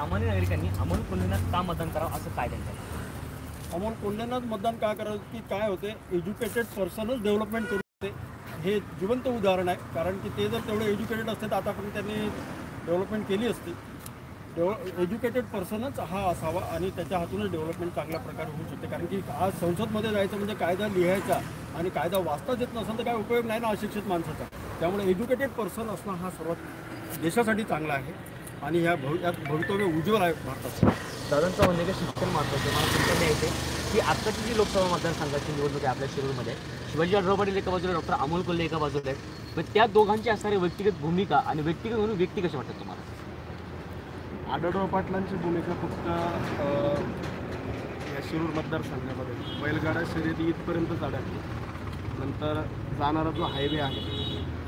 सामान्य नागरिकांनी अमोल कोल्हेनाथ का मतदान करावं असं काय त्यांचं? अमोल कोल्हेनाथ मतदान का करावं की काय होते? एज्युकेटेड पर्सनच डेव्हलपमेंट करू शकते हे जिवंत उदाहरण आहे कारण की ते जर तेवढे एज्युकेटेड असते तर आतापर्यंत त्यांनी डेव्हलपमेंट केली असती. डेव्ह एज्युकेटेड पर्सनच हा असावा आणि त्याच्या हातूनच डेव्हलपमेंट चांगल्या प्रकारे होऊ शकते. कारण की आज संसदमध्ये जायचं म्हणजे कायदा लिहायचा आणि कायदा वाचताच येत नसेल तर काय उपयोग नाही ना अशिक्षित माणसाचा. त्यामुळे एज्युकेटेड पर्सन असणं हा सर्वात देशासाठी चांगला आहे. आणि ह्या भव यात भवितव्य उज्ज्वल आहे भारताचं. दादांचं म्हणणं आहे की शिक्षण महत्त्वाचं आहे. मला तुमचं यायचं आहे की आत्ताची जी लोकसभा मतदारसंघाची निवडणूक आहे आपल्या शिरूरमध्ये शिवाजी आढराव पाटील एका बाजूला डॉक्टर अमोल कोल्हे एका बाजूला आहेत. पण त्या दोघांची असणारी व्यक्तिगत भूमिका आणि व्यक्तिगत म्हणून व्यक्ती कशा वाटतात तुम्हाला? आढळराव पाटलांची भूमिका फक्त या शिरूर मतदारसंघामध्ये. बैलगाडा शर्यती इथपर्यंतच अडकली नंतर जाणारा जो हायवे आहे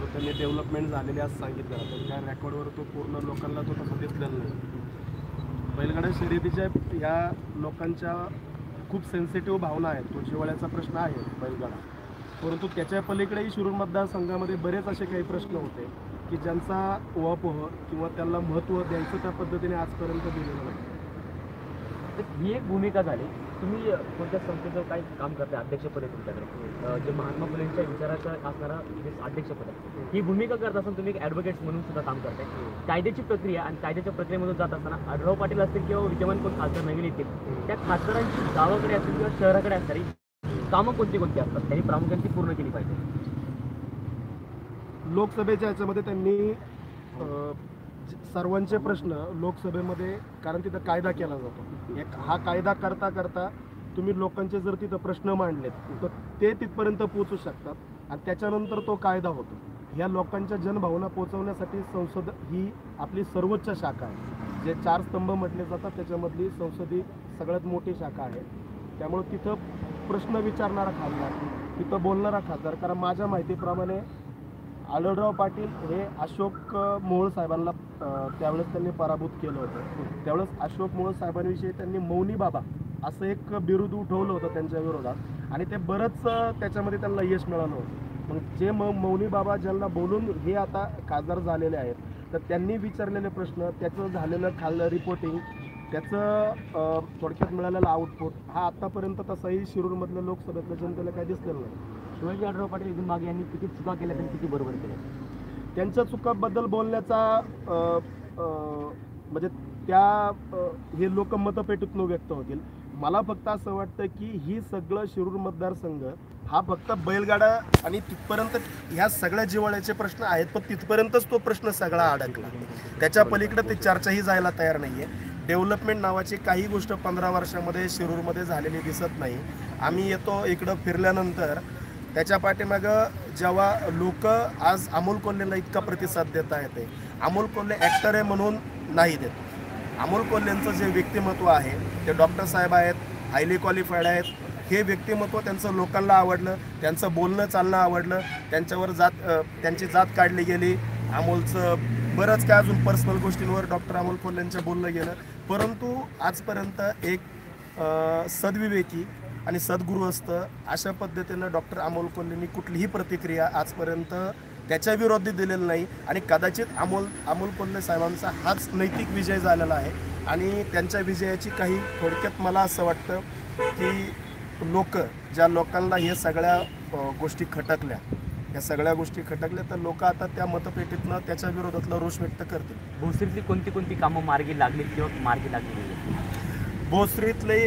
तो त्यांनी डेव्हलपमेंट झालेली असं सांगितलं. तर त्या रेकॉर्डवर तो पूर्ण लोकांना तो तसं दिसलेला नाही. बैलगाडा शर्यतीच्या या लोकांच्या खूप सेन्सिटिव्ह भावना आहेत. तो जिवाळ्याचा प्रश्न आहे बैलगाडा. परंतु त्याच्या पलीकडेही शिरूर मतदारसंघामध्ये बरेच असे काही प्रश्न होते की ज्यांचा ओहापोह किंवा त्यांना महत्त्व द्यायचं त्या पद्धतीने आजपर्यंत दिलेलं नाही. तर ही एक भूमिका झाली. तुम्ही कोणत्या संस्थेचं काय काम करताय अध्यक्षपद आहे तुमच्याकडे? जे महात्मा फुलेंच्या विचाराचं असणारा जे अध्यक्षपद आहे ही भूमिका करत असताना तुम्ही एक ॲडव्होकेट म्हणून सुद्धा काम करताय. कायद्याची प्रक्रिया आणि कायद्याच्या प्रक्रियेमधून जात असताना आढराव पाटील असतील किंवा विद्यमान कोण खासदार नवीन येतील त्या खासदारांची गावाकडे असतील किंवा शहराकडे असणारी कामं कोणती कोणती असतात? त्यांनी प्रामुख्याने ती पूर्ण केली पाहिजे. लोकसभेच्या याच्यामध्ये त्यांनी सर्वांचे प्रश्न लोकसभेमध्ये कारण तिथं कायदा केला जातो. एक हा कायदा करता करता तुम्ही लोकांचे जर तिथं प्रश्न मांडलेत तर ते तिथपर्यंत पोचू शकतात आणि त्याच्यानंतर तो कायदा होतो. ह्या लोकांच्या जनभावना पोचवण्यासाठी संसद ही आपली सर्वोच्च शाखा आहे. जे चार स्तंभ म्हटले जातात त्याच्यामधली संसद ही सगळ्यात मोठी शाखा आहे. त्यामुळे तिथं प्रश्न विचारणारा खासदार तिथं बोलणारा खासदार कारण माझ्या माहितीप्रमाणे आढळराव पाटील हे अशोक अ, मोहोळ साहेबांना त्यावेळेस त्यांनी पराभूत केलं होतं. त्यावेळेस अशोक मोहोळ साहेबांविषयी त्यांनी मौनी बाबा असं एक बिरुद उठवलं होतं त्यांच्या विरोधात. आणि ते बरंच त्याच्यामध्ये त्यांना यश मिळालं होतं. मग जे म मौनी बाबा ज्यांना बोलून हे आता खासदार झालेले आहेत तर त्यांनी विचारलेले प्रश्न त्याचं झालेलं खाल्लं रिपोर्टिंग त्याचं थोडक्यात मिळालेलं आउटपुट हा आत्तापर्यंत तसाही शिरूरमधल्या लोकसभेतल्या जनतेला काय दिसलेलं नाही. शिवाजी आढराव पाटील इथून मागे यांनी किती चुका केल्या आणि किती बरोबर केल्या? त्यांच्या चुकाबद्दल बोलण्याचा म्हणजे त्या हे लोक मतपेटीतून व्यक्त होतील. मला फक्त असं वाटतं की ही सगळं शिरूर मतदारसंघ हा फक्त बैलगाडा आणि तिथपर्यंत ह्या सगळ्या जिवाळ्याचे प्रश्न आहेत पण तिथपर्यंतच तो प्रश्न सगळा अडकला. त्याच्या पलीकडे ते चर्चाही जायला तयार नाहीये. डेव्हलपमेंट नावाची काही गोष्ट पंधरा वर्षामध्ये शिरूरमध्ये झालेली दिसत नाही. आम्ही येतो इकडं फिरल्यानंतर त्याच्या पाठीमागं जेव्हा लोक आज अमोल कोल्हेला इतका प्रतिसाद देता येते. अमोल कोल्हे ॲक्टर आहे म्हणून नाही देत. अमोल कोल्हेंचं जे व्यक्तिमत्व आहे ते डॉक्टर साहेब आहेत हायली क्वालिफाईड आहेत हे व्यक्तिमत्व त्यांचं लोकांना आवडलं त्यांचं बोलणं चालणं आवडलं त्यांच्यावर जात त्यांची जात काढली गेली. अमोलचं बरंच काय अजून पर्सनल गोष्टींवर डॉक्टर अमोल कोल्हेंचं बोललं गेलं. परंतु आजपर्यंत एक सद्विवेकी आणि सद्गुरू असतं अशा पद्धतीनं डॉक्टर अमोल कोल्हेंनी कुठलीही प्रतिक्रिया आजपर्यंत त्याच्या विरोधी दिलेली नाही आणि कदाचित अमोल अमोल कोल्हे साहेबांचा हाच नैतिक विजय झालेला आहे. आणि त्यांच्या विजयाची काही थोडक्यात मला असं वाटतं की लोक ज्या लोकांना हे सगळ्या गोष्टी खटकल्या या सगळ्या गोष्टी खटकल्या तर लोक आता त्या मतपेटीतनं त्याच्या विरोधातला रोष व्यक्त करतील. भोसरीतली कोणती कोणती कामं मार्गी लागली किंवा मार्गी लागली भोसरीतले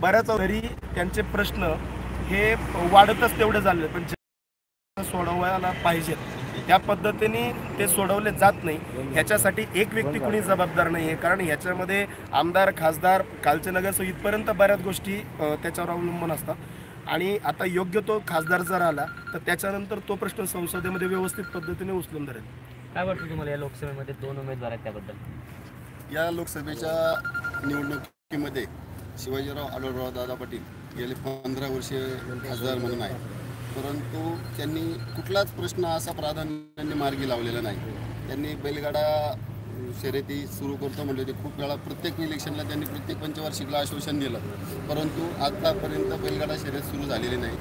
बऱ्याच तरी त्यांचे प्रश्न हे वाढतच तेवढे झाले पण सोडवायला पाहिजेत. त्या पद्धतीने ते सोडवले जात नाही. ह्याच्यासाठी एक व्यक्ती कुणी जबाबदार नाही आहे कारण ह्याच्यामध्ये आमदार खासदार कालचे नगर इथपर्यंत बऱ्याच गोष्टी त्याच्यावर अवलंबून असतात. आणि आता योग्य तो खासदार जर आला तर त्याच्यानंतर तो प्रश्न संसदेमध्ये व्यवस्थित पद्धतीने उचलून धरेल. काय वाटतं तुम्हाला या लोकसभेमध्ये दोन उमेदवार आहेत त्याबद्दल? या लोकसभेच्या निवडणुकीमध्ये शिवाजीराव आढळराव दादा पाटील गेले पंधरा वर्षे खासदार म्हणून आहे परंतु त्यांनी कुठलाच प्रश्न असा प्राधान्याने मार्गी लावलेला नाही. त्यांनी बैलगाडा शर्यती सुरू करतो म्हणजे ते खूप वेळा प्रत्येक इलेक्शनला त्यांनी प्रत्येक पंचवार्षिकला आश्वासन दिलं. परंतु आतापर्यंत बैलगाडा शर्यत सुरू झालेली नाही.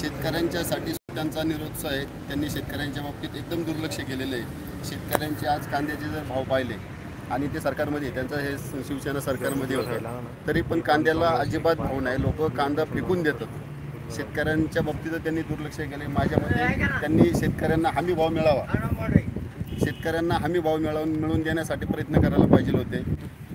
शेतकऱ्यांच्यासाठी त्यांचा निरोत्साह आहे. त्यांनी शेतकऱ्यांच्या बाबतीत एकदम दुर्लक्ष केलेलं आहे. शेतकऱ्यांचे आज कांद्याचे जर भाव पाहिले आणि ते सरकारमध्ये त्यांचं हे शिवसेना सरकारमध्ये होतं तरी पण कांद्याला अजिबात भाव नाही. लोक कांदा फेकून देतात. शेतकऱ्यांच्या बाबतीत त्यांनी दुर्लक्ष केले माझ्या मते त्यांनी शेतकऱ्यांना हमी भाव मिळावा. शेतकऱ्यांना हमी भाव मिळवून मिळवून देण्यासाठी प्रयत्न करायला पाहिजे होते.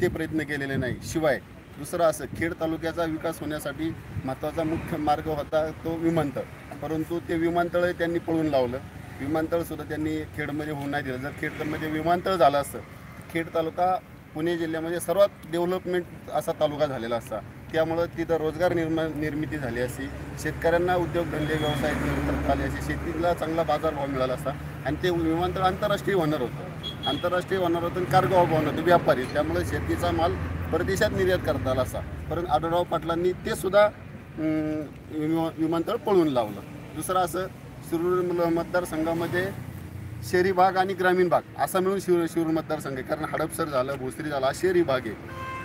ते प्रयत्न केलेले नाही. शिवाय दुसरं असं खेड तालुक्याचा विकास होण्यासाठी महत्त्वाचा मुख्य मार्ग होता तो विमानतळ. परंतु ते विमानतळ त्यांनी पळून लावलं. विमानतळसुद्धा त्यांनी खेडमध्ये होऊ नाही दिलं. जर खेडमध्ये विमानतळ झालं असतं खेड तालुका पुणे जिल्ह्यामध्ये सर्वात डेव्हलपमेंट असा तालुका झालेला असता. त्यामुळं तिथं रोजगार निर्मा निर्मिती झाली असती शेतकऱ्यांना उद्योगधंदे व्यवसाय करता आले असते शेतीला चांगला बाजारभाव मिळाला असता आणि ते विमानतळ आंतरराष्ट्रीय होणार होतं. आंतरराष्ट्रीय होणार होतं आणि कार्गो होणार होतं व्यापारी. त्यामुळे शेतीचा माल परदेशात निर्यात करता आला असा. परंतु आढळराव पाटलांनी ते सुद्धा विमा- विमानतळ पळून लावलं. दुसरं असं शिरूर मतदारसंघामध्ये शहरी भाग आणि ग्रामीण भाग असा मिळून शिरूर शिरूर मतदारसंघ आहे. कारण हडपसर झालं भोसरी झाला शहरी भाग आहे.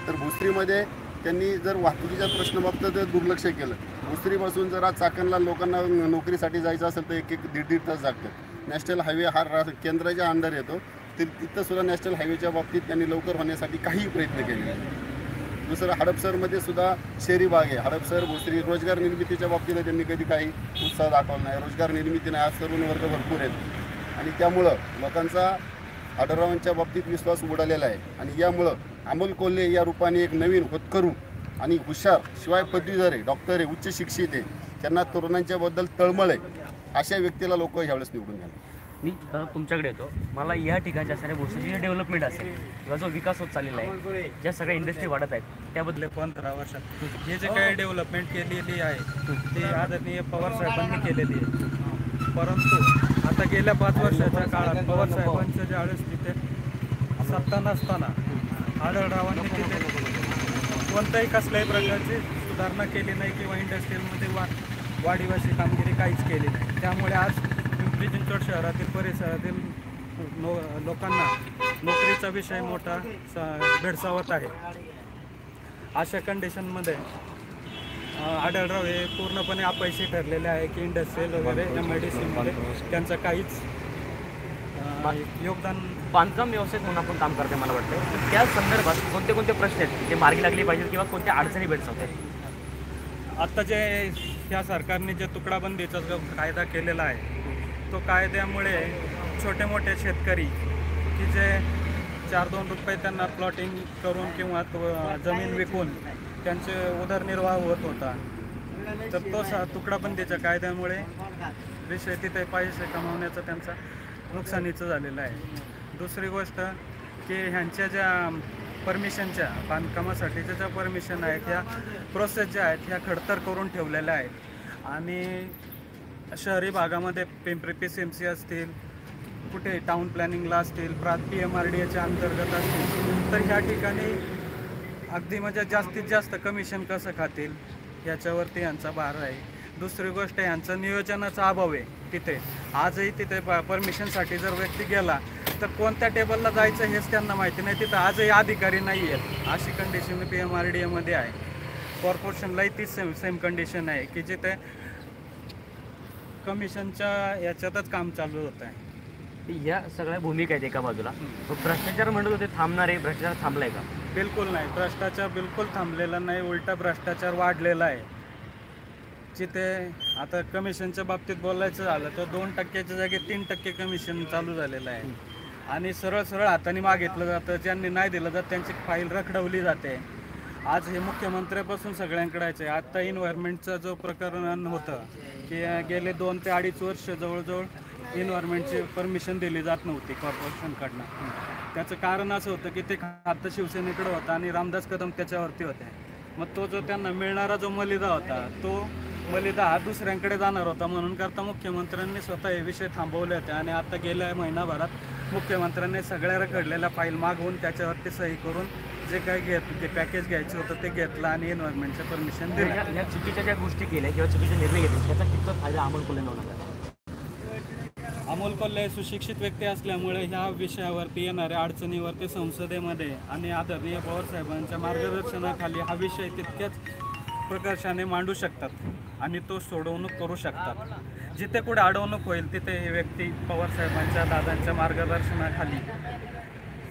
तर भोसरीमध्ये त्यांनी जर वाहतुकीच्या प्रश्नाबाबत जर दुर्लक्ष केलं दुसरीपासून जर आज चाकणला लोकांना नोकरीसाठी जायचं असेल तर एक एक दीड दीड तास लागतात नॅशनल हायवे हा रा केंद्राच्या अंडर येतो. तर तिथंसुद्धा नॅशनल हायवेच्या बाबतीत त्यांनी लवकर होण्यासाठी काही प्रयत्न केले आहेत दुसरं हडपसरमध्ये सुद्धा शहरी भाग आहे. हडपसर भोसरी रोजगार निर्मितीच्या बाबतीत त्यांनी कधी काही उत्साह दाखवला नाही. रोजगार निर्मिती नाही. आज तरुण वर्ग भरपूर आहेत. आणि त्यामुळं लोकांचा आढळरावांच्या बाबतीत विश्वास उडालेला आहे. आणि यामुळं अमोल कोल्हे या रूपाने एक नवीन होतकरू आणि हुशार शिवाय पदवीधर आहे डॉक्टर आहे उच्च शिक्षित आहे. त्यांना तरुणांच्या बद्दल तळमळ आहे. अशा व्यक्तीला लोक ह्यावेळेस निवडून घ्यावे मी तुमच्याकडे येतो. मला या ठिकाणी असणाऱ्या गोष्टीची जे डेव्हलपमेंट असेल किंवा जो विकास होत चाललेला आहे ज्या सगळ्या इंडस्ट्री वाढत आहेत त्याबद्दल पंधरा वर्षात हे जे काही डेव्हलपमेंट केलेली आहे ते आदरणीय पवार साहेबांनी केलेली आहे. परंतु आता गेल्या पाच वर्षाच्या काळात पवार साहेबांच्या ज्यावेळेस तिथे सत्ता नसताना आढळरावांनी तिथे कोणत्याही कसल्याही प्रकारची सुधारणा केली नाही किंवा इंडस्ट्रीयलमध्ये वा वाढीवाशी कामगिरी काहीच केली नाही. त्यामुळे आज पिंपरी चिंचवड शहरातील परिसरातील नो लोकांना नोकरीचा विषय मोठा स- भेडसावत आहे. अशा कंडिशनमध्ये आढळराव हे पूर्णपणे अपयशी ठरलेले आहे की इंडस्ट्रियल वगैरे एम आय डी सीमध्ये त्यांचं काहीच योगदान बांधकाम व्यवसाय म्हणून आपण काम करते मला वाटतं त्या संदर्भात कोणते कोणते प्रश्न आहेत? ते मार्गी लागले पाहिजे किंवा कोणत्या अडचणी भेटतात आता जे ह्या सरकारने जे तुकडाबंदीचा जो कायदा केलेला आहे तो कायद्यामुळे छोटे मोठे शेतकरी की जे चार दोन रुपये त्यांना प्लॉटिंग करून किंवा जमीन विकून त्यांचे उदरनिर्वाह होत होता. तर तो सा तुकडाबंदीच्या कायद्यामुळे जे शेतीत पैसे कमावण्याचं त्यांचा नुकसानीचं झालेलं आहे. दुसरी गोष्ट की ह्यांच्या ज्या परमिशनच्या बांधकामासाठीच्या ज्या परमिशन आहेत ह्या प्रोसेस ज्या आहेत ह्या खडतर करून ठेवलेल्या आहेत. आणि शहरी भागामध्ये Pimpri P C M C असतील कुठे टाऊन प्लॅनिंगला असतील प्रात पी एम आर डी एच्या अंतर्गत असतील तर ह्या ठिकाणी अगदी म्हणजे जास्तीत जास्त कमिशन कसं खातील याच्यावरती यांचा भार आहे. दुसरी गोष्ट यांचं नियोजनाचा अभाव आहे तिथे. आजही तिथे परमिशनसाठी जर व्यक्ती गेला तर कोणत्या टेबलला जायचं हेच त्यांना माहिती नाही. तिथं आजही अधिकारी नाही आहेत अशी condition P M R D एमध्ये आहे कॉर्पोरेशनलाही तीच सेम सेम कंडिशन आहे की जिथे कमिशनच्या याच्यातच काम चालू होत आहे. या सगळ्या भूमिका आहेत एका बाजूला. भ्रष्टाचार म्हणत होते थांबणार आहे भ्रष्टाचार थांबलाय का? बिलकुल नाही. भ्रष्टाचार बिलकुल थांबलेला नाही. उलटा भ्रष्टाचार वाढलेला आहे. जिथे आता कमिशनच्या बाबतीत बोलायचं झालं तर दोन टक्क्याच्या जागी तीन टक्के कमिशन चालू झालेलं आहे. आणि सरळ सरळ हाताने मागितलं जातं ज्यांनी नाही दिलं जात त्यांची फाईल रखडवली जाते. आज हे मुख्यमंत्र्यापासून सगळ्यांकडे आहे आत्ता इन्व्हायरमेंटचं जो प्रकरण होतं की गेले दोन ते अडीच वर्ष जवळजवळ इन्व्हायरमेंटची परमिशन दिली जात नव्हती कॉर्पोरेशनकडनं त्याचं कारण असं होतं की ते खातं शिवसेनेकडे होतं आणि रामदास कदम त्याच्यावरती होते. मग तो जो त्यांना मिळणारा जो मलिदा होता तो मलिदा हा दुसऱ्यांकडे जाणार होता. म्हणून करता मुख्यमंत्र्यांनी स्वतः हे विषय थांबवले होते आणि आता गेल्या महिनाभरात मुख्यमंत्र्यांनी सगळ्या रखडलेल्या फाईल मागवून त्याच्यावरती सही करून जे काही घेत जे पॅकेज घ्यायचं होतं ते घेतलं आणि एन्व्हायरमेंटचं परमिशन दिलं या चुकीच्या ज्या गोष्टी केल्या किंवा चुकीचे निर्णय घेतले त्याचा कितपत फायदा अमोल कोल्हे होणार आहे? अमोल कोल्हे सुशिक्षित व्यक्ती असल्यामुळे ह्या विषयावरती येणाऱ्या अडचणीवरती संसदेमध्ये आणि आदरणीय पवारसाहेबांच्या मार्गदर्शनाखाली हा विषय तितक्याच प्रकर्षाने मांडू शकतात आणि तो सोडवणूक करू शकतात जिथे कुठे अडवणूक होईल तिथे ही व्यक्ती पवारसाहेबांच्या दादांच्या मार्गदर्शनाखाली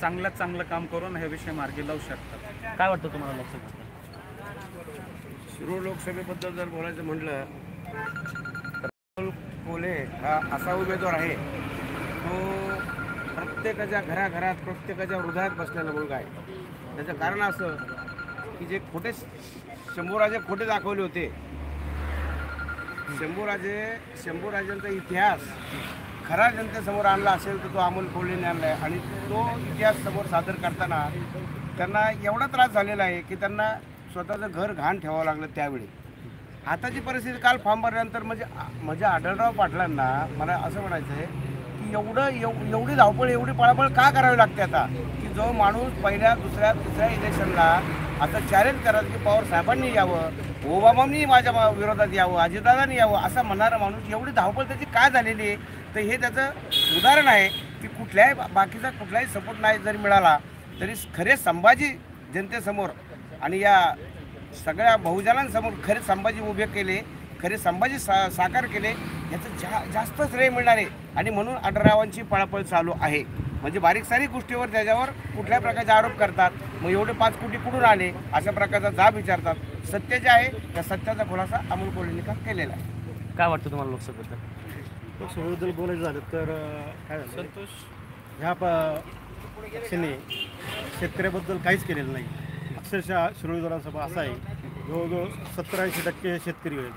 चांगल्यात चांगलं काम करून हे विषय मार्गी लावू शकतात. काय वाटतं तुम्हाला लोकसभेत शिरूर लोकसभेबद्दल जर बोलायचं म्हटलं तर कोल्हे हा असा उमेदवार आहे तो प्रत्येकाच्या घराघरात प्रत्येकाच्या हृदयात बसलेला मुलगा आहे. त्याचं कारण असं की जे खोटे शंभूराजे खोटे दाखवले होते शंभूराजे शंभूराजांचा इतिहास खरा जनतेसमोर आणला असेल तर तो अमोल कोल्हेने आणला आहे आणि तो इतिहास समोर सादर करताना त्यांना एवढा त्रास झालेला आहे की त्यांना स्वतःचं घर घाण ठेवावं लागलं त्यावेळी. आताची परिस्थिती काल फॉर्म भरल्यानंतर म्हणजे म्हणजे आढळराव पाटलांना मला असं म्हणायचं आहे की एवढं एव एवढी धावपळ एवढी पळापळ का करावी लागते आता? की जो माणूस पहिल्या दुसऱ्या तिसऱ्या इलेक्शनला आता चॅलेंज करत की पवार साहेबांनी यावं ओबामांनी माझ्या विरोधात यावं अजितदादांनी यावं असा म्हणणारा माणूस एवढी धावपळ त्याची काय झालेली आहे? तर हे त्याचं उदाहरण आहे की कुठल्याही बाकीचा कुठलाही सपोर्ट नाही जरी मिळाला तरी खरे संभाजी जनतेसमोर आणि या सगळ्या बहुजनांसमोर खरे संभाजी उभे केले खरे संभाजी सा साकार केले याचं जा जास्त श्रेय मिळणार आहे. आणि म्हणून अठरावांची पळापळ चालू आहे. म्हणजे बारीक सारीक गोष्टीवर त्याच्यावर कुठल्या प्रकारचे आरोप करतात मग एवढे पाच कोटी कुठून आले अशा प्रकारचा जाब विचारतात. सत्य जे आहे त्या सत्याचा खुलासा अमोल कोल्हेंनी का केलेला आहे? काय वाटतं तुम्हाला लोकसभेत लोकसभेबद्दल बोलायचं झालं तर काय झालं? संतोष. ह्या पक्षाने शेतकऱ्याबद्दल काहीच केलेलं नाही. अक्षरशः शिरोळी विधानसभा असा आहे जवळजवळ सत्तर ऐंशी टक्के शेतकरी आहे